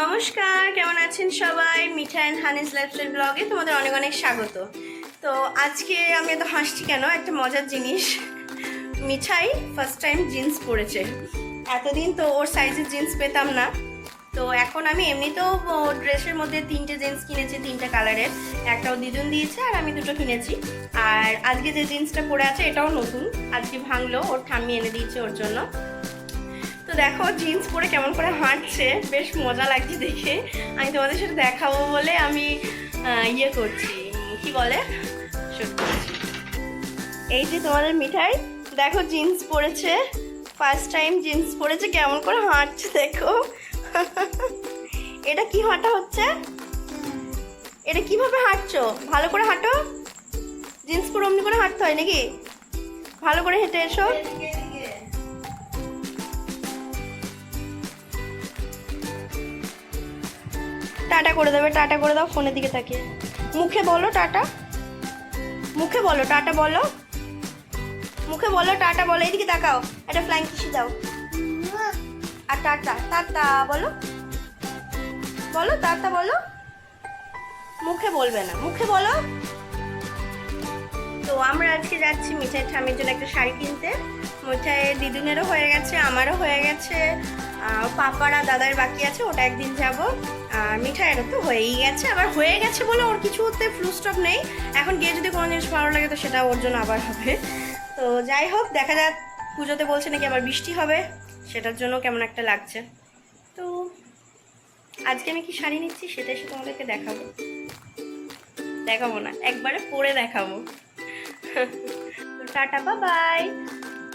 নমস্কার, কেমন আছেন সবাই? মিঠা অ্যান্ড হানিস লাইফস্টাইল ব্লগে তোমাদের অনেক অনেক স্বাগত। তো আজকে আমি এত হাসছি কেন? একটা মজার জিনিস। মিঠাই ফার্স্ট টাইম জিন্স পরেছে। এতদিন তো ওর সাইজের জিন্স পেতাম না। তো এখন আমি এমনিতেও ড্রেসের মধ্যে তিনটে জিন্স কিনেছি, তিনটে কালারের একটাও দিদুন দিয়েছে আর আমি দুটো কিনেছি। আর আজকে যে জিন্সটা পরে আছে, এটাও নতুন। আজকে ভাঙলো, ওর ঠাম্মি এনে দিয়েছে ওর জন্য। তো দেখো জিন্স পরে কেমন করে হাঁটছে, বেশ মজা লাগছে দেখে। আমি তোমাদের সাথে দেখাবো বলে আমি ইয়ে করছি। কি বলে। এই যে তোমাদের মিঠাই, দেখো জিন্স পরেছে। ফার্স্ট টাইম জিন্স পরেছে, কেমন করে হাঁটছে দেখো। এটা কি হাঁটা হচ্ছে? এটা কীভাবে হাঁটছো? ভালো করে হাঁটো। জিন্স পরে অমনি করে হাঁটতে হয় নাকি? ভালো করে হেঁটে এসো। টাটা করে দেবে, টাটা করে দাও, ফোনের দিকে তাকিয়ে। মুখে বলো টাটা। মুখে বলো, টাটা বলো। মুখে বলো, টাটা বলো এদিকে তাকাও। একটা ফ্লাইং কিসি দাও। আর টাটা টাটা বলো। বলো, টাটা বলো। মুখে বলবে না, মুখে বলো। তো আমরা আজকে যাচ্ছি মিঠাই ঠামির জন্য একটা শাড়ি কিনতে। মিঠাই দিদুনেরও হয়ে গেছে, আমারও হয়ে গেছে। পাপারা দাদার বাকি আছে, ওটা একদিন যাব। আর মিঠাইয়েরও তো হয়েই গেছে, আবার হয়ে গেছে বলে ওর কিছুতে ফ্লু স্টপ নেই। এখন গিয়ে যদি কোনো জিনিস ভালো লাগে তো সেটা ওর জন্য আবার হবে। তো যাই হোক, দেখা যাক, পুজোতে বলছে নাকি আবার বৃষ্টি হবে, সেটার জন্য কেমন একটা লাগছে। তো আজকে আমি কি শাড়ি নিচ্ছি সেটা এসে তোমাদেরকে দেখাবো। দেখাবো না, একবারে পরে দেখাবো। টাটা বা বাই